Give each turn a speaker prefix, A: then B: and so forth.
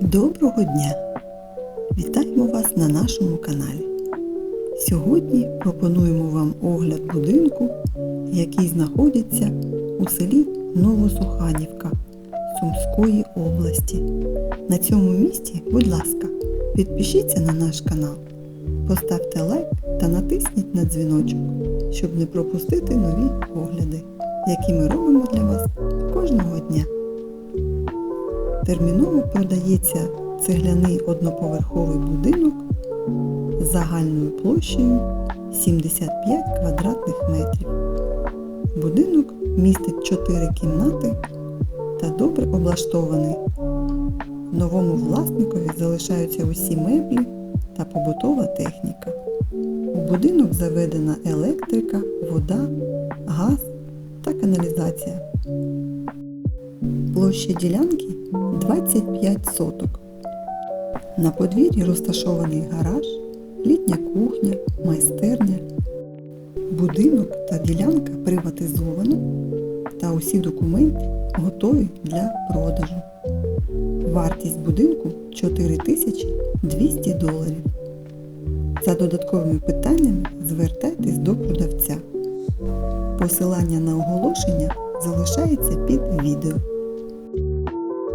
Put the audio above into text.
A: Доброго дня! Вітаємо вас на нашому каналі. Сьогодні пропонуємо вам огляд будинку, який знаходиться у селі Новосуханівка Сумської області. На цьому місці, будь ласка, підпишіться на наш канал, поставте лайк та натисніть на дзвіночок, щоб не пропустити нові огляди, які ми робимо для вас кожного дня. Терміново продається цегляний одноповерховий будинок з загальною площею 75 квадратних метрів. Будинок містить 4 кімнати та добре облаштований. Новому власникові залишаються усі меблі та побутова техніка. У будинок заведена електрика, вода, газ та каналізація. Площа ділянки 25 соток. На подвір'ї розташований гараж, літня кухня, майстерня. Будинок та ділянка приватизовано та усі документи готові для продажу. Вартість будинку 4200 доларів. За додатковими питаннями звертайтесь до продавця. Посилання на оголошення залишається під відео.